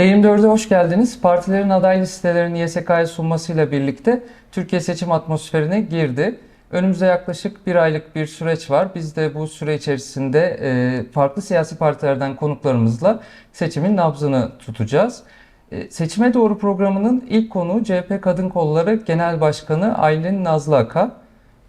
T24'e hoş geldiniz. Partilerin aday listelerini YSK'ya sunmasıyla birlikte Türkiye seçim atmosferine girdi. Önümüzde yaklaşık bir aylık bir süreç var. Biz de bu süre içerisinde e, farklı siyasi partilerden konuklarımızla seçimin nabzını tutacağız. E, Seçime Doğru programının ilk konuğu CHP Kadın Kolları Genel Başkanı Aylin Nazlı Aka.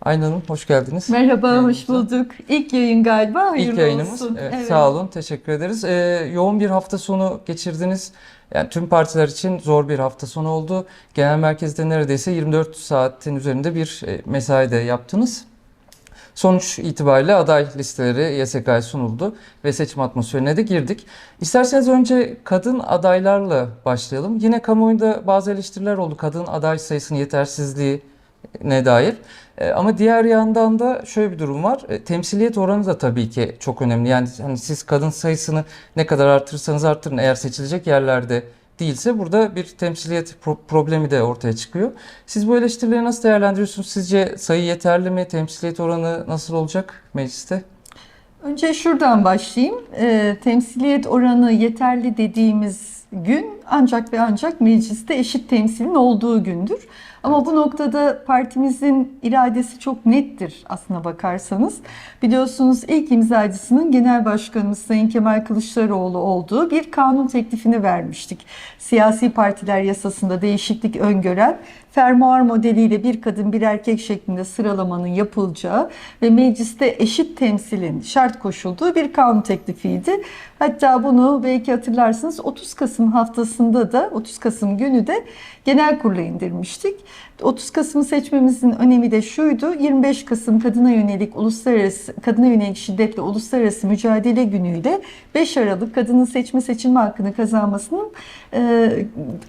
Aylin Hanım hoş geldiniz. Merhaba, hoş Yayınımıza. bulduk. İlk yayın galiba, hayırlı İlk yayınımız. olsun. Evet, Sağ olun, teşekkür ederiz. Ee, yoğun bir hafta sonu geçirdiniz. Yani tüm partiler için zor bir hafta sonu oldu. Genel merkezde neredeyse 24 saatin üzerinde bir e, mesai de yaptınız. Sonuç itibariyle aday listeleri YSK'ya sunuldu ve seçim atmosferine de girdik. İsterseniz önce kadın adaylarla başlayalım. Yine kamuoyunda bazı eleştiriler oldu kadın aday sayısının yetersizliği ne dair. E, Ama diğer yandan da şöyle bir durum var. E, Temsiliyet oranı da tabii ki çok önemli. Yani hani siz kadın sayısını ne kadar artırırsanız artırın eğer seçilecek yerlerde değilse burada bir temsiliyet pro- problemi de ortaya çıkıyor. Siz bu eleştirileri nasıl değerlendiriyorsunuz? Sizce sayı yeterli mi? Temsiliyet oranı nasıl olacak mecliste? Önce şuradan başlayayım. Ee, temsiliyet oranı yeterli dediğimiz gün ancak ve ancak mecliste eşit temsilin olduğu gündür. Ama bu noktada partimizin iradesi çok nettir aslına bakarsanız. Biliyorsunuz ilk imzacısının Genel Başkanımız Sayın Kemal Kılıçdaroğlu olduğu bir kanun teklifini vermiştik. Siyasi partiler yasasında değişiklik öngören fermuar modeliyle bir kadın bir erkek şeklinde sıralamanın yapılacağı ve mecliste eşit temsilin şart koşulduğu bir kanun teklifiydi. Hatta bunu belki hatırlarsınız 30 Kasım haftasında da 30 Kasım günü de genel kurula indirmiştik. 30 Kasım'ı seçmemizin önemi de şuydu. 25 Kasım kadına yönelik uluslararası kadına yönelik şiddetle uluslararası mücadele günüyle 5 Aralık kadının seçme seçilme hakkını kazanmasının e,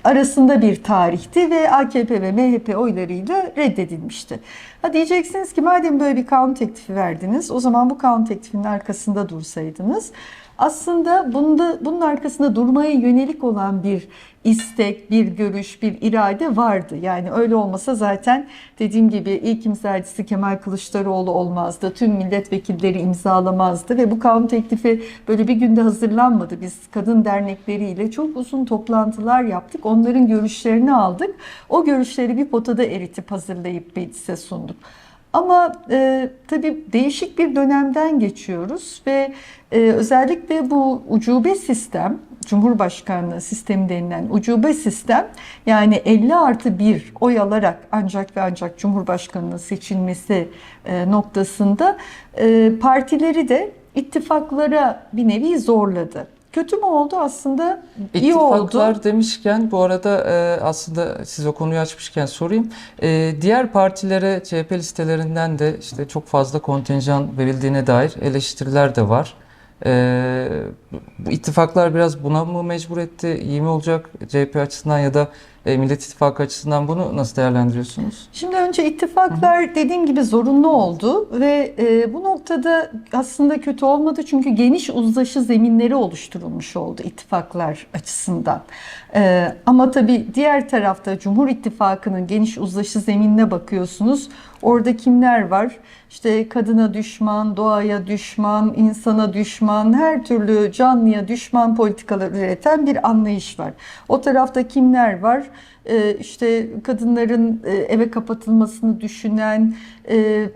arasında bir tarihti ve AKP ve MHP oylarıyla reddedilmişti. Ha diyeceksiniz ki madem böyle bir kanun teklifi verdiniz o zaman bu kanun teklifinin arkasında dursaydınız. Aslında bunda, bunun arkasında durmaya yönelik olan bir istek, bir görüş, bir irade vardı. Yani öyle olmasa zaten dediğim gibi ilk imzacısı Kemal Kılıçdaroğlu olmazdı. Tüm milletvekilleri imzalamazdı ve bu kanun teklifi böyle bir günde hazırlanmadı. Biz kadın dernekleriyle çok uzun toplantılar yaptık. Onların görüşlerini aldık. O görüşleri bir potada eritip hazırlayıp meclise sunduk. Ama e, tabii değişik bir dönemden geçiyoruz ve e, özellikle bu ucube sistem, Cumhurbaşkanlığı sistemi denilen ucube sistem yani 50 artı 1 oy alarak ancak ve ancak Cumhurbaşkanlığı seçilmesi e, noktasında e, partileri de ittifaklara bir nevi zorladı. Kötü mü oldu aslında? İyi oldu. İttifaklar demişken bu arada e, aslında siz o konuyu açmışken sorayım. E, diğer partilere CHP listelerinden de işte çok fazla kontenjan verildiğine dair eleştiriler de var. E, bu ittifaklar biraz buna mı mecbur etti? İyi mi olacak CHP açısından ya da e, Millet İttifakı açısından bunu nasıl değerlendiriyorsunuz? Şimdi önce ittifaklar dediğim gibi zorunlu oldu ve e, bu noktada aslında kötü olmadı çünkü geniş uzlaşı zeminleri oluşturulmuş oldu ittifaklar açısından. E, ama tabii diğer tarafta Cumhur İttifakı'nın geniş uzlaşı zeminine bakıyorsunuz. Orada kimler var? İşte kadına düşman, doğaya düşman, insana düşman, her türlü canlıya düşman politikalar üreten bir anlayış var. O tarafta kimler var? Ee, işte kadınların e, eve kapatılmasını düşünen, e,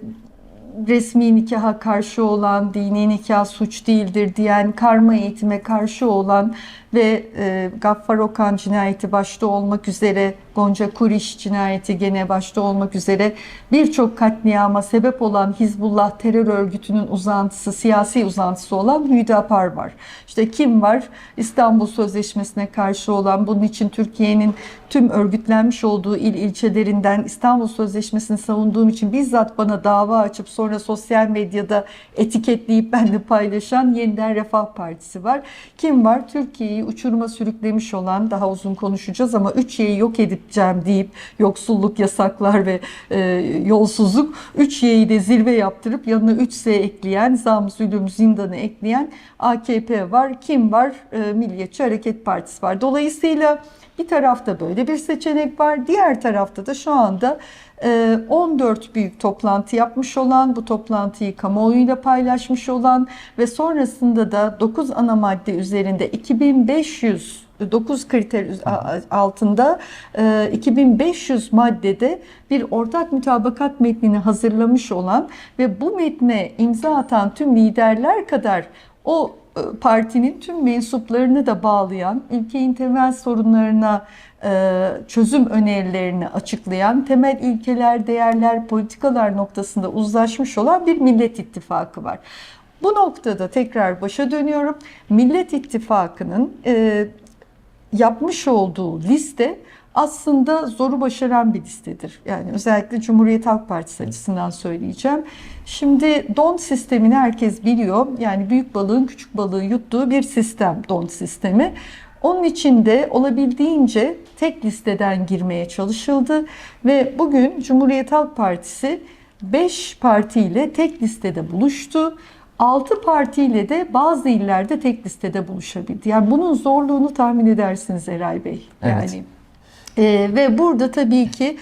resmi nikaha karşı olan, dini nikah suç değildir diyen, karma eğitime karşı olan ve e, Gaffar Okan cinayeti başta olmak üzere, Gonca Kuriş cinayeti gene başta olmak üzere birçok katliama sebep olan Hizbullah terör örgütünün uzantısı, siyasi uzantısı olan Hüdapar var. İşte kim var? İstanbul Sözleşmesi'ne karşı olan, bunun için Türkiye'nin tüm örgütlenmiş olduğu il ilçelerinden İstanbul Sözleşmesi'ni savunduğum için bizzat bana dava açıp sonra sosyal medyada etiketleyip benimle paylaşan Yeniden Refah Partisi var. Kim var? Türkiye'yi uçuruma sürüklemiş olan, daha uzun konuşacağız ama 3 Y'yi yok edeceğim deyip yoksulluk, yasaklar ve e, yolsuzluk 3 Y'yi de zirve yaptırıp yanına 3 S ekleyen, zam, zulüm, zindanı ekleyen AKP var. Kim var? E, Milliyetçi Hareket Partisi var. Dolayısıyla bir tarafta böyle bir seçenek var. Diğer tarafta da şu anda 14 büyük toplantı yapmış olan, bu toplantıyı kamuoyuyla paylaşmış olan ve sonrasında da 9 ana madde üzerinde 2500 9 kriter altında e, 2500 maddede bir ortak mutabakat metnini hazırlamış olan ve bu metne imza atan tüm liderler kadar o e, partinin tüm mensuplarını da bağlayan, ülkenin temel sorunlarına e, çözüm önerilerini açıklayan, temel ilkeler, değerler, politikalar noktasında uzlaşmış olan bir Millet İttifakı var. Bu noktada tekrar başa dönüyorum. Millet İttifakı'nın e, yapmış olduğu liste aslında zoru başaran bir listedir. Yani özellikle Cumhuriyet Halk Partisi açısından söyleyeceğim. Şimdi don sistemini herkes biliyor. Yani büyük balığın küçük balığı yuttuğu bir sistem don sistemi. Onun içinde olabildiğince tek listeden girmeye çalışıldı ve bugün Cumhuriyet Halk Partisi 5 partiyle tek listede buluştu. 6 partiyle de bazı illerde tek listede buluşabildi. Yani bunun zorluğunu tahmin edersiniz Eray Bey. Evet. E, ve burada tabii ki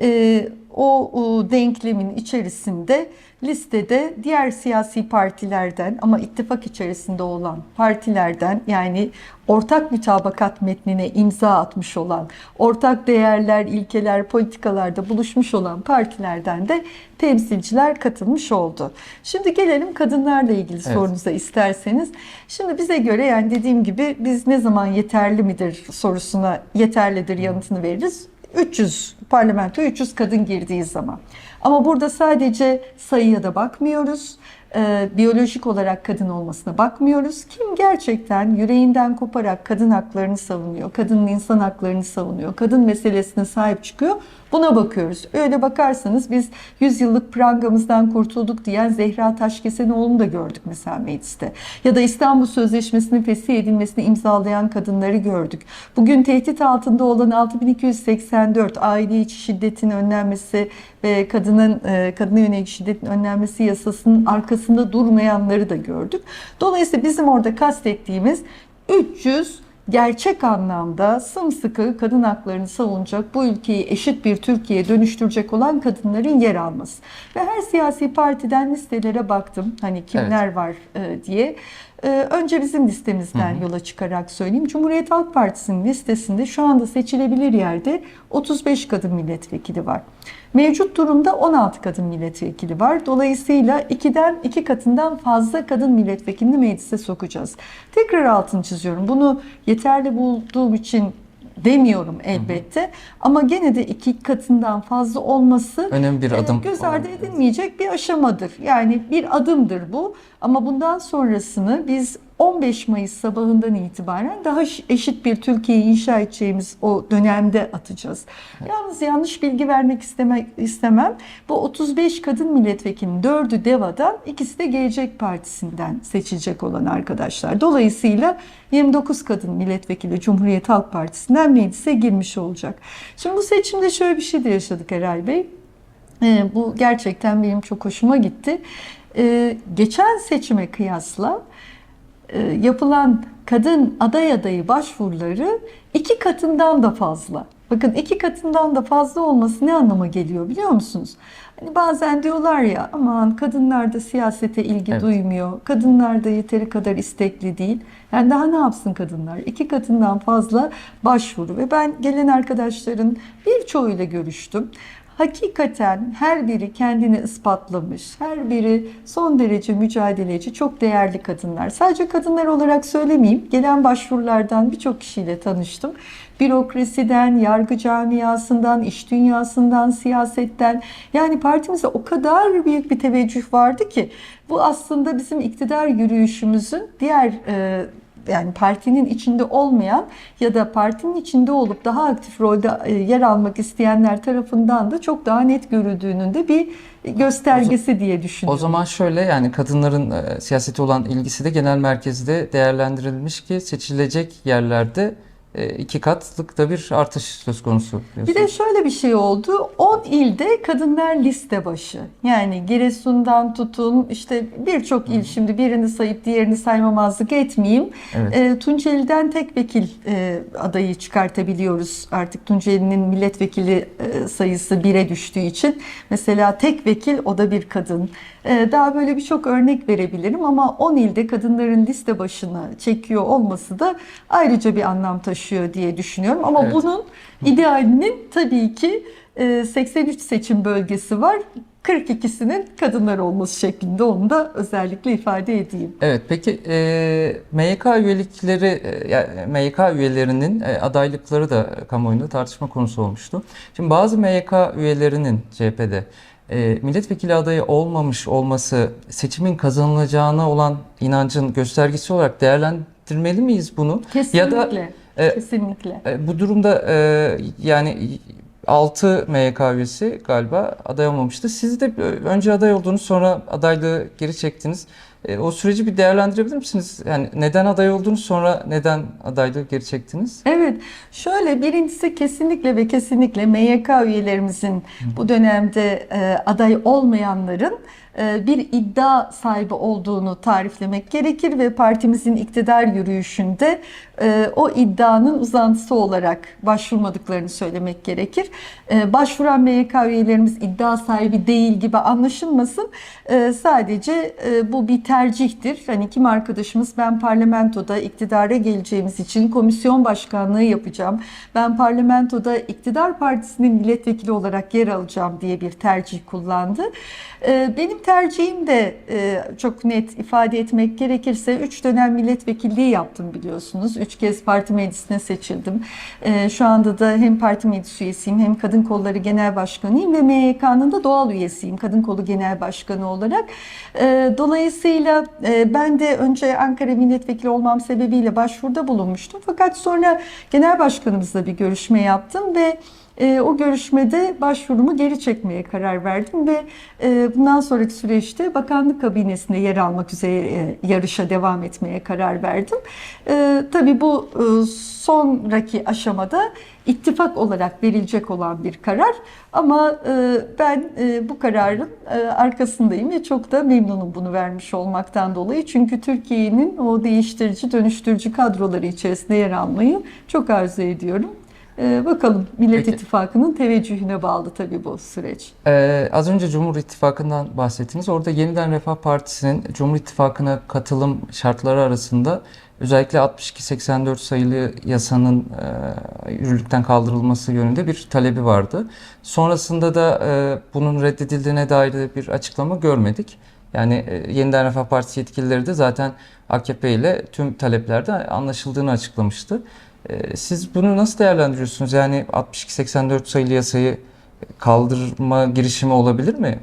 e, o, o denklemin içerisinde listede diğer siyasi partilerden ama ittifak içerisinde olan partilerden yani ortak mütabakat metnine imza atmış olan, ortak değerler, ilkeler, politikalarda buluşmuş olan partilerden de temsilciler katılmış oldu. Şimdi gelelim kadınlarla ilgili Evet. sorunuza isterseniz. Şimdi bize göre yani dediğim gibi biz ne zaman yeterli midir sorusuna yeterlidir yanıtını veririz. 300 parlamento 300 kadın girdiği zaman. Ama burada sadece sayıya da bakmıyoruz. Ee, biyolojik olarak kadın olmasına bakmıyoruz. Kim gerçekten yüreğinden koparak kadın haklarını savunuyor, kadının insan haklarını savunuyor, kadın meselesine sahip çıkıyor. Buna bakıyoruz. Öyle bakarsanız biz 100 yıllık prangamızdan kurtulduk diyen Zehra Taşkesenoğlu'nu da gördük mesela mecliste. Ya da İstanbul Sözleşmesi'nin fesih edilmesini imzalayan kadınları gördük. Bugün tehdit altında olan 6284 aile içi şiddetin önlenmesi ve kadının e, kadına yönelik şiddetin önlenmesi yasasının arkasında durmayanları da gördük. Dolayısıyla bizim orada kastettiğimiz 300 gerçek anlamda sımsıkı kadın haklarını savunacak, bu ülkeyi eşit bir Türkiye'ye dönüştürecek olan kadınların yer alması. Ve her siyasi partiden listelere baktım. Hani kimler var e, diye. E, önce bizim listemizden yola çıkarak söyleyeyim. Cumhuriyet Halk Partisi'nin listesinde şu anda seçilebilir yerde 35 kadın milletvekili var. Mevcut durumda 16 kadın milletvekili var. Dolayısıyla ikiden iki katından fazla kadın milletvekilini meclise sokacağız. Tekrar altını çiziyorum. Bunu yeterli bulduğum için demiyorum elbette. Ama gene de iki katından fazla olması Önemli bir e, adım. göz ardı edilmeyecek bir aşamadır. Yani bir adımdır bu. Ama bundan sonrasını biz 15 Mayıs sabahından itibaren daha eşit bir Türkiye'yi inşa edeceğimiz o dönemde atacağız. Yalnız yanlış bilgi vermek istemek istemem. Bu 35 kadın milletvekilinin 4'ü DEVA'dan, ikisi de Gelecek Partisi'nden seçilecek olan arkadaşlar. Dolayısıyla 29 kadın milletvekili Cumhuriyet Halk Partisi'nden meclise girmiş olacak. Şimdi bu seçimde şöyle bir şey de yaşadık Eray Bey. Ee, bu gerçekten benim çok hoşuma gitti. Ee, geçen seçime kıyasla yapılan kadın aday adayı başvuruları iki katından da fazla. Bakın iki katından da fazla olması ne anlama geliyor biliyor musunuz? Hani bazen diyorlar ya aman kadınlar da siyasete ilgi Evet. duymuyor. Kadınlar da yeteri kadar istekli değil. Yani daha ne yapsın kadınlar? İki katından fazla başvuru ve ben gelen arkadaşların birçoğuyla görüştüm. Hakikaten her biri kendini ispatlamış, her biri son derece mücadeleci, çok değerli kadınlar. Sadece kadınlar olarak söylemeyeyim, gelen başvurulardan birçok kişiyle tanıştım. Bürokrasiden, yargı camiasından, iş dünyasından, siyasetten. Yani partimizde o kadar büyük bir teveccüh vardı ki bu aslında bizim iktidar yürüyüşümüzün diğer e, yani partinin içinde olmayan ya da partinin içinde olup daha aktif rolde e, yer almak isteyenler tarafından da çok daha net görüldüğünün de bir göstergesi diye O düşünüyorum. zaman şöyle yani kadınların e, siyasete olan ilgisi de genel merkezde değerlendirilmiş ki seçilecek yerlerde iki katlık da bir artış söz konusu Bir de şöyle bir şey oldu. 10 ilde kadınlar liste başı. Yani Giresun'dan tutun işte birçok il şimdi birini sayıp diğerini saymamazlık etmeyeyim. Evet. E, Tunceli'den tek vekil e, adayı çıkartabiliyoruz. Artık Tunceli'nin milletvekili e, sayısı 1'e düştüğü için. Mesela tek vekil o da bir kadın. E, daha böyle birçok örnek verebilirim ama 10 ilde kadınların liste başına çekiyor olması da ayrıca bir anlam taşıyor. Taşıyor diye düşünüyorum. Ama Evet. bunun idealinin tabii ki e, 83 seçim bölgesi var. 42'sinin kadınlar olması şeklinde onu da özellikle ifade edeyim. Evet, peki e, MYK üyelikleri, e, MYK üyelerinin e, adaylıkları da kamuoyunda tartışma konusu olmuştu. Şimdi bazı MYK üyelerinin CHP'de e, milletvekili adayı olmamış olması seçimin kazanılacağına olan inancın göstergesi olarak değerlendirmeli miyiz bunu? Kesinlikle. Ya da e, kesinlikle. e, bu durumda e, yani 6 MYK üyesi galiba aday olmamıştı. Siz de e, önce aday oldunuz sonra adaylığı geri çektiniz. E, o süreci bir değerlendirebilir misiniz? Yani neden aday oldunuz sonra neden adaylığı geri çektiniz? Evet, şöyle birincisi kesinlikle ve kesinlikle MYK üyelerimizin bu dönemde e, aday olmayanların e, bir iddia sahibi olduğunu tariflemek gerekir ve partimizin iktidar yürüyüşünde e, o iddianın uzantısı olarak başvurmadıklarını söylemek gerekir. E, başvuran MYK üyelerimiz iddia sahibi değil gibi anlaşılmasın. E, sadece e, bu bir tercihtir. Hani kim arkadaşımız ben parlamentoda iktidara geleceğimiz için komisyon başkanlığı yapacağım. Ben parlamentoda iktidar partisinin milletvekili olarak yer alacağım diye bir tercih kullandı. E, tercihim de e, çok net ifade etmek gerekirse 3 dönem milletvekilliği yaptım biliyorsunuz. 3 kez parti meclisine seçildim. E, şu anda da hem parti meclis üyesiyim hem kadın kolları genel başkanıyım ve MYK'nın da doğal üyesiyim kadın kolu genel başkanı olarak. E, dolayısıyla e, ben de önce Ankara milletvekili olmam sebebiyle başvuruda bulunmuştum. Fakat sonra genel başkanımızla bir görüşme yaptım ve e, o görüşmede başvurumu geri çekmeye karar verdim ve e, bundan sonraki süreçte bakanlık kabinesinde yer almak üzere e, yarışa devam etmeye karar verdim. E, tabii bu e, sonraki aşamada ittifak olarak verilecek olan bir karar ama e, ben e, bu kararın e, arkasındayım ve çok da memnunum bunu vermiş olmaktan dolayı. Çünkü Türkiye'nin o değiştirici, dönüştürücü kadroları içerisinde yer almayı çok arzu ediyorum. Ee, bakalım Millet Peki. İttifakı'nın teveccühüne bağlı tabii bu süreç. E, az önce Cumhur İttifakı'ndan bahsettiniz. Orada Yeniden Refah Partisi'nin Cumhur İttifakı'na katılım şartları arasında özellikle 62-84 sayılı yasanın e, yürürlükten kaldırılması yönünde bir talebi vardı. Sonrasında da e, bunun reddedildiğine dair de bir açıklama görmedik. Yani e, Yeniden Refah Partisi yetkilileri de zaten AKP ile tüm taleplerde anlaşıldığını açıklamıştı. E, siz bunu nasıl değerlendiriyorsunuz? Yani 62-84 sayılı yasayı kaldırma girişimi olabilir mi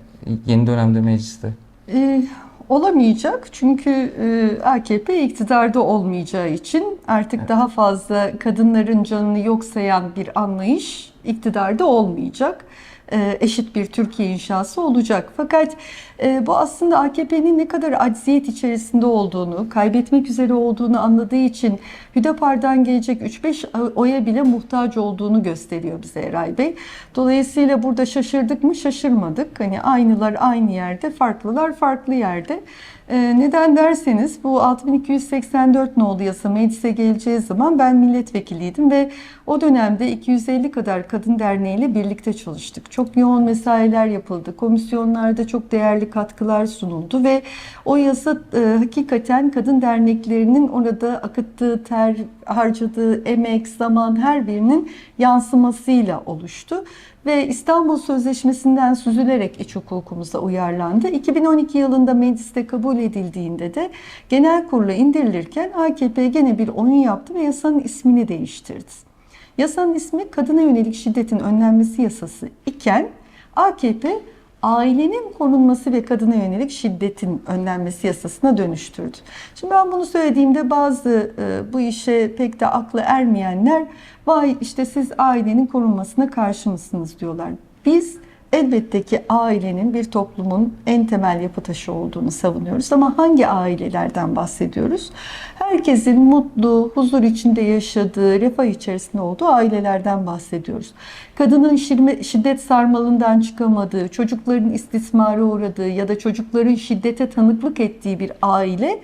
yeni dönemde mecliste? Ee, olamayacak çünkü e, AKP iktidarda olmayacağı için artık daha fazla kadınların canını yok sayan bir anlayış iktidarda olmayacak. Ee, eşit bir Türkiye inşası olacak. Fakat e, bu aslında AKP'nin ne kadar acziyet içerisinde olduğunu, kaybetmek üzere olduğunu anladığı için Hüdapar'dan gelecek 3-5 oya bile muhtaç olduğunu gösteriyor bize Eray Bey. Dolayısıyla burada şaşırdık mı? Şaşırmadık. Hani aynılar aynı yerde, farklılar farklı yerde. Ee, neden derseniz bu 6284 nolu yasa meclise geleceği zaman ben milletvekiliydim ve o dönemde 250 kadar kadın derneğiyle birlikte çalıştık. Çok yoğun mesailer yapıldı. Komisyonlarda çok değerli katkılar sunuldu ve o yasa e, hakikaten kadın derneklerinin orada akıttığı ter, harcadığı emek, zaman her birinin yansımasıyla oluştu ve İstanbul Sözleşmesi'nden süzülerek iç hukukumuza uyarlandı. 2012 yılında mecliste kabul edildiğinde de genel kurula indirilirken AKP gene bir oyun yaptı ve yasanın ismini değiştirdi. Yasanın ismi kadına yönelik şiddetin önlenmesi yasası iken AKP ailenin korunması ve kadına yönelik şiddetin önlenmesi yasasına dönüştürdü. Şimdi ben bunu söylediğimde bazı e, bu işe pek de aklı ermeyenler vay işte siz ailenin korunmasına karşı mısınız diyorlar. Biz elbette ki ailenin bir toplumun en temel yapı taşı olduğunu savunuyoruz ama hangi ailelerden bahsediyoruz? Herkesin mutlu, huzur içinde yaşadığı, refah içerisinde olduğu ailelerden bahsediyoruz. Kadının şiddet sarmalından çıkamadığı, çocukların istismara uğradığı ya da çocukların şiddete tanıklık ettiği bir aile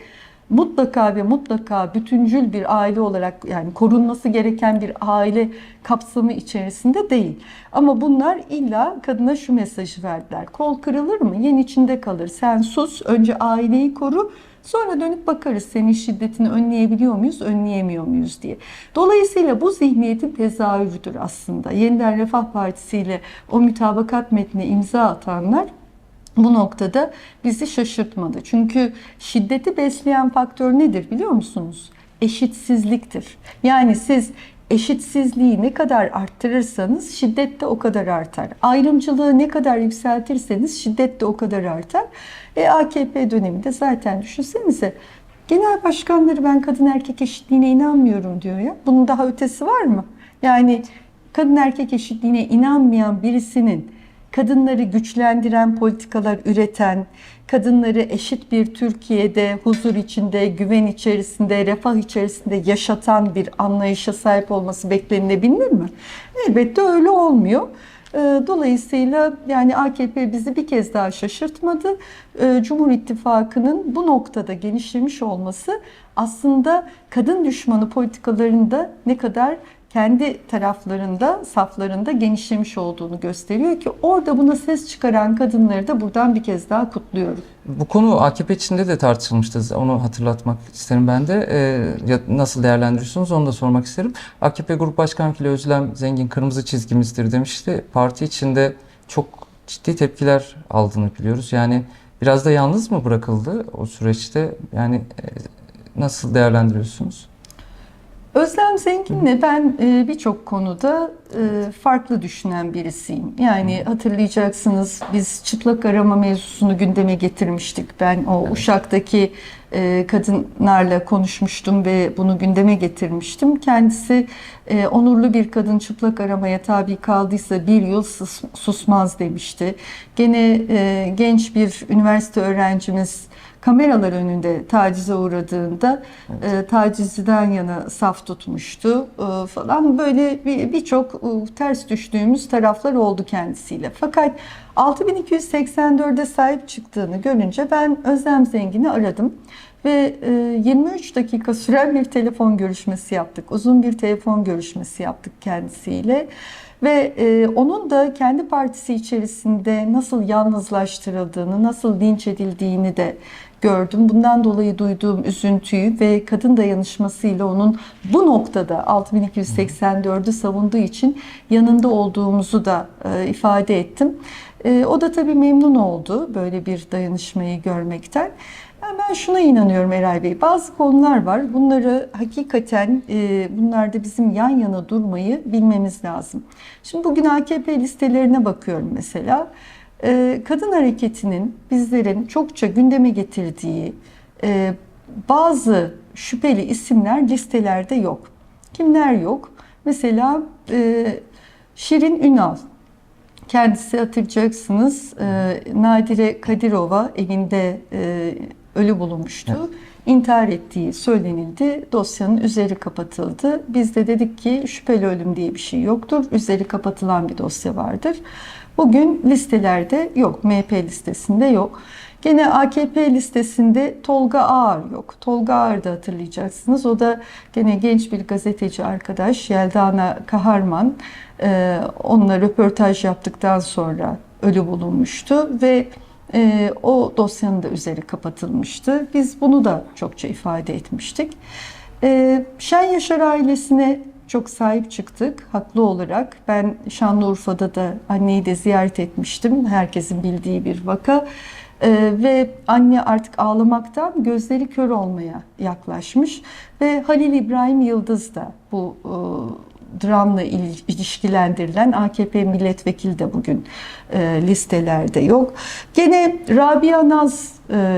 mutlaka ve mutlaka bütüncül bir aile olarak yani korunması gereken bir aile kapsamı içerisinde değil. Ama bunlar illa kadına şu mesajı verdiler. Kol kırılır mı? Yen içinde kalır. Sen sus. Önce aileyi koru. Sonra dönüp bakarız senin şiddetini önleyebiliyor muyuz, önleyemiyor muyuz diye. Dolayısıyla bu zihniyetin tezahürüdür aslında. Yeniden Refah Partisi ile o mütabakat metnine imza atanlar bu noktada bizi şaşırtmadı. Çünkü şiddeti besleyen faktör nedir biliyor musunuz? Eşitsizliktir. Yani siz eşitsizliği ne kadar arttırırsanız şiddet de o kadar artar. Ayrımcılığı ne kadar yükseltirseniz şiddet de o kadar artar. E AKP döneminde zaten düşünsenize genel başkanları ben kadın erkek eşitliğine inanmıyorum diyor ya. Bunun daha ötesi var mı? Yani kadın erkek eşitliğine inanmayan birisinin kadınları güçlendiren politikalar üreten, kadınları eşit bir Türkiye'de huzur içinde, güven içerisinde, refah içerisinde yaşatan bir anlayışa sahip olması beklenilebilir mi? Elbette öyle olmuyor. Ee, Dolayısıyla yani AKP bizi bir kez daha şaşırtmadı. Ee, Cumhur İttifakı'nın bu noktada genişlemiş olması aslında kadın düşmanı politikalarında ne kadar kendi taraflarında, saflarında genişlemiş olduğunu gösteriyor ki orada buna ses çıkaran kadınları da buradan bir kez daha kutluyorum. Bu konu AKP içinde de tartışılmıştı. Onu hatırlatmak isterim ben de. Ee, nasıl değerlendiriyorsunuz onu da sormak isterim. AKP Grup Başkan Vekili Özlem Zengin kırmızı çizgimizdir demişti. Parti içinde çok ciddi tepkiler aldığını biliyoruz. Yani biraz da yalnız mı bırakıldı o süreçte? Yani e, nasıl değerlendiriyorsunuz? Özlem Zengin'le ben e, birçok konuda e, farklı düşünen birisiyim. Yani hatırlayacaksınız biz çıplak arama mevzusunu gündeme getirmiştik. Ben o Uşak'taki e, kadınlarla konuşmuştum ve bunu gündeme getirmiştim. Kendisi e, onurlu bir kadın çıplak aramaya tabi kaldıysa bir yıl sus- susmaz demişti. Gene e, genç bir üniversite öğrencimiz kameralar önünde tacize uğradığında e, tacizciden yana saf tutmuştu e, falan böyle bir- birçok e, ters düştüğümüz taraflar oldu kendisiyle. Fakat 6284'e sahip çıktığını görünce ben Özlem Zengin'i aradım ve e, 23 dakika süren bir telefon görüşmesi yaptık. Uzun bir telefon görüşmesi yaptık kendisiyle. Ve e, onun da kendi partisi içerisinde nasıl yalnızlaştırıldığını, nasıl linç edildiğini de gördüm. Bundan dolayı duyduğum üzüntüyü ve kadın dayanışmasıyla onun bu noktada 6284'ü savunduğu için yanında olduğumuzu da e, ifade ettim. E, o da tabii memnun oldu böyle bir dayanışmayı görmekten. Yani Ben şuna inanıyorum Eray Bey. Bazı konular var. Bunları hakikaten e, bunlarda bizim yan yana durmayı bilmemiz lazım. Şimdi bugün AKP listelerine bakıyorum mesela. E, kadın hareketinin bizlerin çokça gündeme getirdiği e, bazı şüpheli isimler listelerde yok. Kimler yok? Mesela e, Şirin Ünal. Kendisi hatırlayacaksınız e, Nadire Kadirova evinde ölü bulunmuştu. İntihar ettiği söylenildi. Dosyanın üzeri kapatıldı. Biz de dedik ki şüpheli ölüm diye bir şey yoktur. Üzeri kapatılan bir dosya vardır. Bugün listelerde yok. MHP listesinde yok. Gene AKP listesinde Tolga Ağar yok. Tolga Ağar da hatırlayacaksınız. O da gene genç bir gazeteci arkadaş Yeldana Kaharman. Ee, onunla röportaj yaptıktan sonra ölü bulunmuştu ve e, o dosyanın da üzeri kapatılmıştı. Biz bunu da çokça ifade etmiştik. E, Şen Yaşar ailesine çok sahip çıktık haklı olarak. Ben Şanlıurfa'da da anneyi de ziyaret etmiştim. Herkesin bildiği bir vaka. Ee, ve anne artık ağlamaktan gözleri kör olmaya yaklaşmış ve Halil İbrahim Yıldız da bu e, dramla il- ilişkilendirilen AKP milletvekili de bugün e, listelerde yok. Gene Rabia Naz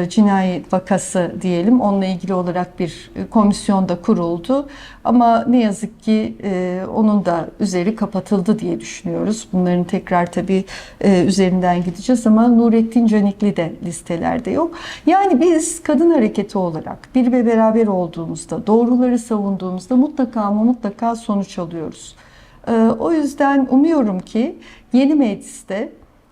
cinayet vakası diyelim onunla ilgili olarak bir e, komisyon da kuruldu ama ne yazık ki e, onun da üzeri kapatıldı diye düşünüyoruz. Bunların tekrar tabii e, üzerinden gideceğiz ama Nurettin Canikli de listelerde yok. Yani biz kadın hareketi olarak bir ve beraber olduğumuzda, doğruları savunduğumuzda mutlaka ama mutlaka sonuç alıyoruz. E, o yüzden umuyorum ki yeni mecliste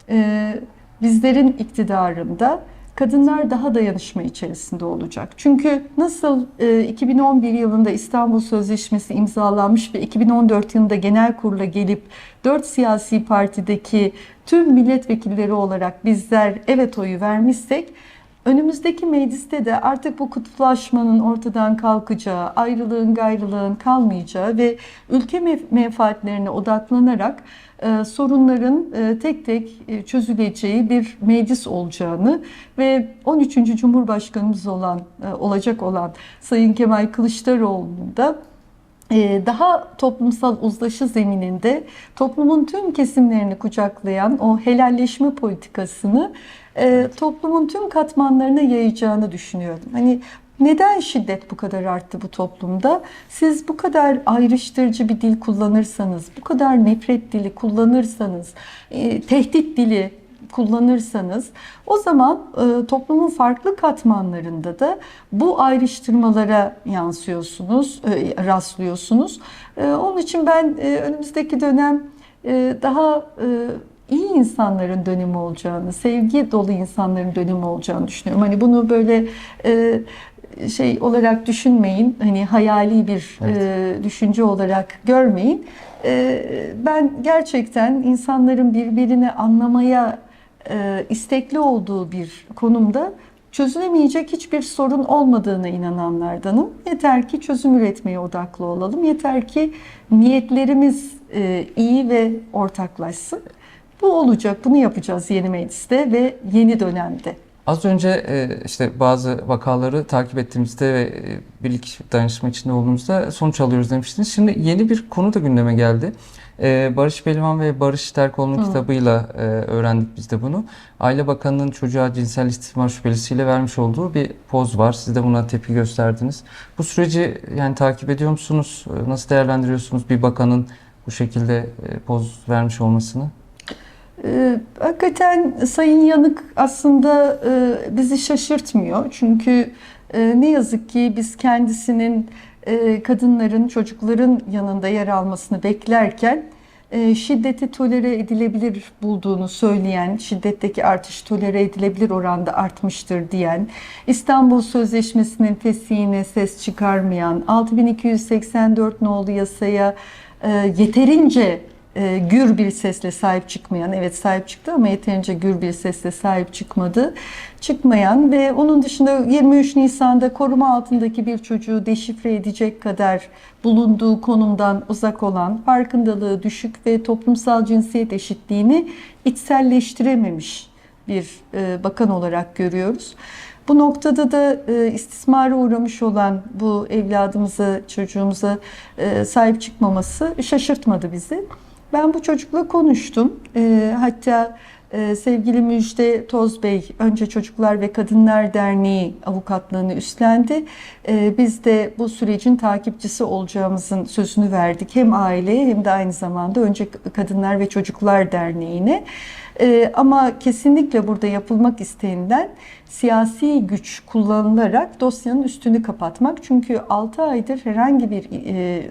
e, bizlerin iktidarında kadınlar daha dayanışma içerisinde olacak. Çünkü nasıl e, 2011 yılında İstanbul Sözleşmesi imzalanmış ve 2014 yılında genel kurula gelip dört siyasi partideki tüm milletvekilleri olarak bizler evet oyu vermişsek Önümüzdeki mecliste de artık bu kutuplaşmanın ortadan kalkacağı, ayrılığın gayrılığın kalmayacağı ve ülke menfaatlerine odaklanarak e, sorunların e, tek tek e, çözüleceği bir meclis olacağını ve 13. Cumhurbaşkanımız olan e, olacak olan Sayın Kemal Kılıçdaroğlu'nun da e, daha toplumsal uzlaşı zemininde toplumun tüm kesimlerini kucaklayan o helalleşme politikasını e, toplumun tüm katmanlarına yayacağını düşünüyorum. Hani neden şiddet bu kadar arttı bu toplumda? Siz bu kadar ayrıştırıcı bir dil kullanırsanız, bu kadar nefret dili kullanırsanız, e, tehdit dili kullanırsanız o zaman e, toplumun farklı katmanlarında da bu ayrıştırmalara yansıyorsunuz, e, rastlıyorsunuz. E, onun için ben e, önümüzdeki dönem e, daha e, iyi insanların dönemi olacağını, sevgi dolu insanların dönemi olacağını düşünüyorum. Hani bunu böyle e, şey olarak düşünmeyin, hani hayali bir Evet. e, düşünce olarak görmeyin. E, ben gerçekten insanların birbirini anlamaya e, istekli olduğu bir konumda çözülemeyecek hiçbir sorun olmadığına inananlardanım. Yeter ki çözüm üretmeye odaklı olalım. Yeter ki niyetlerimiz e, iyi ve ortaklaşsın. Bu olacak, bunu yapacağız yeni mecliste ve yeni dönemde. Az önce e, işte bazı vakaları takip ettiğimizde ve e, birlik dayanışma içinde olduğumuzda sonuç alıyoruz demiştiniz. Şimdi yeni bir konu da gündeme geldi. E, Barış Pehlivan ve Barış Terkoğlu'nun Hı. kitabıyla öğrendik biz de bunu. Aile Bakanı'nın çocuğa cinsel istismar şüphelisiyle vermiş olduğu bir poz var. Siz de buna tepki gösterdiniz. Bu süreci yani takip ediyor musunuz? Nasıl değerlendiriyorsunuz bir bakanın bu şekilde poz vermiş olmasını? Ee, hakikaten Sayın Yanık aslında e, bizi şaşırtmıyor. Çünkü e, ne yazık ki biz kendisinin e, kadınların, çocukların yanında yer almasını beklerken şiddeti tolere edilebilir bulduğunu söyleyen, şiddetteki artış tolere edilebilir oranda artmıştır diyen, İstanbul Sözleşmesi'nin fesihine ses çıkarmayan, 6284 nolu yasaya yeterince e, gür bir sesle sahip çıkmayan, evet sahip çıktı ama yeterince gür bir sesle sahip çıkmadı. Çıkmayan ve onun dışında 23 Nisan'da koruma altındaki bir çocuğu deşifre edecek kadar bulunduğu konumdan uzak olan, farkındalığı düşük ve toplumsal cinsiyet eşitliğini içselleştirememiş bir e, bakan olarak görüyoruz. Bu noktada da e, istismara uğramış olan bu evladımıza, çocuğumuza e, sahip çıkmaması şaşırtmadı bizi. Ben bu çocukla konuştum. E, hatta e, sevgili Müjde Toz Bey önce Çocuklar ve Kadınlar Derneği avukatlığını üstlendi. E, biz de bu sürecin takipçisi olacağımızın sözünü verdik. Hem aileye hem de aynı zamanda önce Kadınlar ve Çocuklar Derneği'ne. E, ama kesinlikle burada yapılmak istenilen siyasi güç kullanılarak dosyanın üstünü kapatmak. Çünkü 6 aydır herhangi bir e,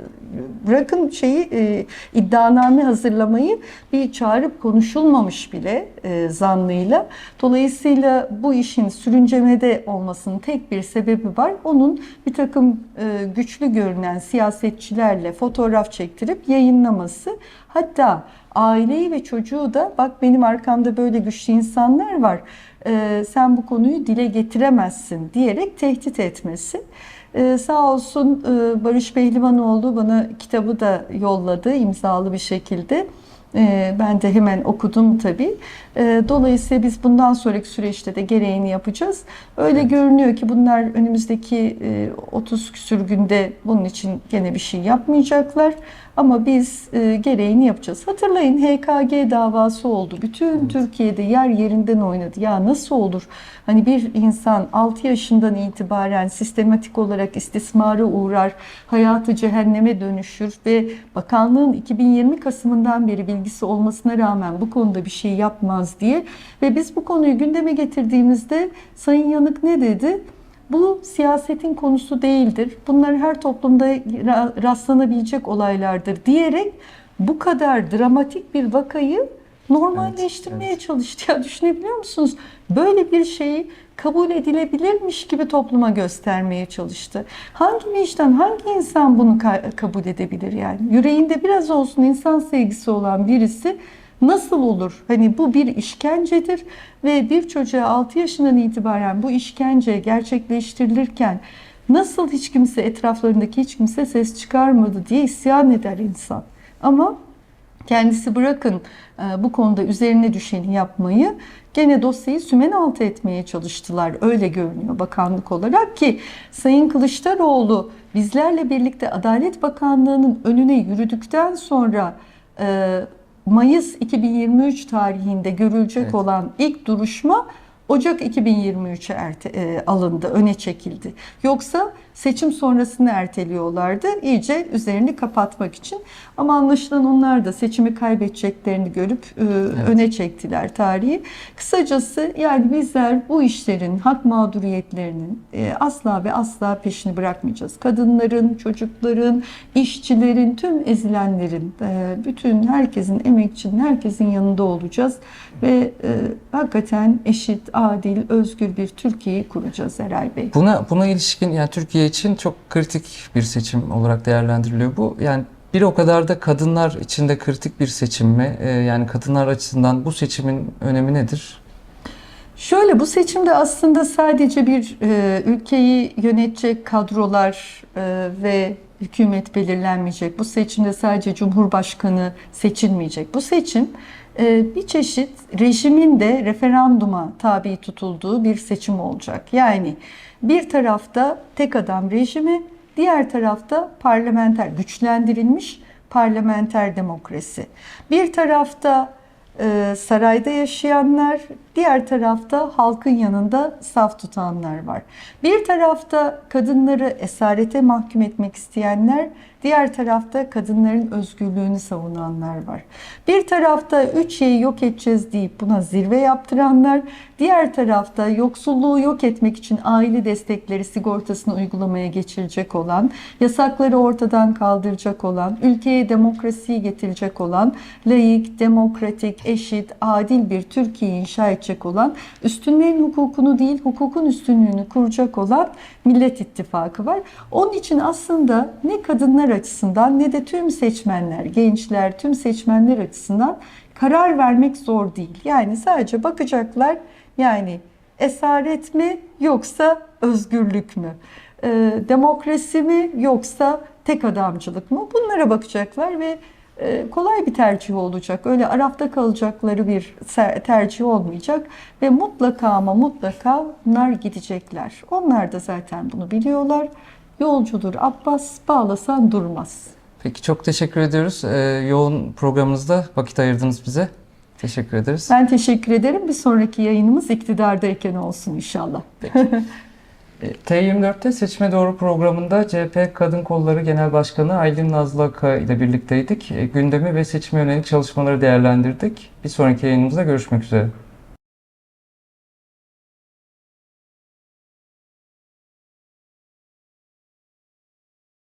bırakın şeyi e, iddianame hazırlamayı bir çağırıp konuşulmamış bile e, zanlıyla. Dolayısıyla bu işin sürüncemede olmasının tek bir sebebi var. Onun bir takım e, güçlü görünen siyasetçilerle fotoğraf çektirip yayınlaması. Hatta aileyi ve çocuğu da bak benim arkamda böyle güçlü insanlar var. e, sen bu konuyu dile getiremezsin diyerek tehdit etmesi. Ee, sağ olsun e, Barış Pehlivanoğlu bana kitabı da yolladı imzalı bir şekilde. Ee, ben de hemen okudum tabii. Ee, dolayısıyla biz bundan sonraki süreçte de gereğini yapacağız. Öyle Evet. görünüyor ki bunlar önümüzdeki e, 30 küsür günde bunun için gene bir şey yapmayacaklar. Ama biz e, gereğini yapacağız. Hatırlayın HKG davası oldu. Bütün Evet. Türkiye'de yer yerinden oynadı. Ya nasıl olur? Hani bir insan 6 yaşından itibaren sistematik olarak istismara uğrar, hayatı cehenneme dönüşür ve bakanlığın 2020 Kasım'ından beri bilgisi olmasına rağmen bu konuda bir şey yapmaz diye ve biz bu konuyu gündeme getirdiğimizde Sayın Yanık ne dedi? Bu siyasetin konusu değildir. Bunlar her toplumda ra- rastlanabilecek olaylardır diyerek bu kadar dramatik bir vakayı normalleştirmeye çalıştı. Ya düşünebiliyor musunuz? Böyle bir şeyi kabul edilebilirmiş gibi topluma göstermeye çalıştı. Hangi vicdan, hangi insan bunu ka- kabul edebilir yani? Yüreğinde biraz olsun insan sevgisi olan birisi nasıl olur? Hani bu bir işkencedir ve bir çocuğa 6 yaşından itibaren bu işkence gerçekleştirilirken nasıl hiç kimse etraflarındaki hiç kimse ses çıkarmadı diye isyan eder insan. Ama kendisi bırakın e, bu konuda üzerine düşeni yapmayı gene dosyayı sümen altı etmeye çalıştılar. Öyle görünüyor bakanlık olarak ki Sayın Kılıçdaroğlu bizlerle birlikte Adalet Bakanlığı'nın önüne yürüdükten sonra e, Mayıs 2023 tarihinde görülecek Evet. olan ilk duruşma Ocak 2023'e erte, e, alındı, öne çekildi. Yoksa seçim sonrasını erteliyorlardı iyice üzerini kapatmak için. Ama anlaşılan onlar da seçimi kaybedeceklerini görüp e, öne çektiler tarihi. Kısacası yani bizler bu işlerin hak mağduriyetlerinin e, asla ve asla peşini bırakmayacağız. Kadınların, çocukların, işçilerin, tüm ezilenlerin, e, bütün herkesin, emekçinin, herkesin yanında olacağız. Ve e, hakikaten eşit, adil, özgür bir Türkiye'yi kuracağız Eray Bey. Buna buna ilişkin yani Türkiye için çok kritik bir seçim olarak değerlendiriliyor bu. Yani bir o kadar da kadınlar için de kritik bir seçim mi? Ee, yani kadınlar açısından bu seçimin önemi nedir? Şöyle bu seçimde aslında sadece bir e, ülkeyi yönetecek kadrolar e, ve hükümet belirlenmeyecek. Bu seçimde sadece Cumhurbaşkanı seçilmeyecek. Bu seçim e, bir çeşit rejimin de referanduma tabi tutulduğu bir seçim olacak. Yani bir tarafta tek adam rejimi, diğer tarafta parlamenter güçlendirilmiş parlamenter demokrasi. Bir tarafta e, sarayda yaşayanlar, diğer tarafta halkın yanında saf tutanlar var. Bir tarafta kadınları esarete mahkum etmek isteyenler, diğer tarafta kadınların özgürlüğünü savunanlar var. Bir tarafta üç şeyi yok edeceğiz deyip buna zirve yaptıranlar, diğer tarafta yoksulluğu yok etmek için aile destekleri sigortasını uygulamaya geçirecek olan, yasakları ortadan kaldıracak olan, ülkeye demokrasiyi getirecek olan, layık, demokratik, eşit, adil bir Türkiye inşa edecek olan, üstünlerin hukukunu değil hukukun üstünlüğünü kuracak olan Millet İttifakı var. Onun için aslında ne kadınlar açısından ne de tüm seçmenler, gençler, tüm seçmenler açısından karar vermek zor değil. Yani sadece bakacaklar yani esaret mi yoksa özgürlük mü? Ee, demokrasi mi yoksa tek adamcılık mı? Bunlara bakacaklar ve e, kolay bir tercih olacak. Öyle arafta kalacakları bir tercih olmayacak ve mutlaka ama mutlaka bunlar gidecekler. Onlar da zaten bunu biliyorlar. Yolcudur Abbas, bağlasan durmaz. Peki çok teşekkür ediyoruz. Ee, yoğun programınızda vakit ayırdınız bize. Teşekkür ederiz. Ben teşekkür ederim. Bir sonraki yayınımız iktidardayken olsun inşallah. E, T24'te Seçime Doğru programında CHP Kadın Kolları Genel Başkanı Aylin Nazlı Aka ile birlikteydik. E, Gündemi ve seçime yönelik çalışmaları değerlendirdik. Bir sonraki yayınımızda görüşmek üzere.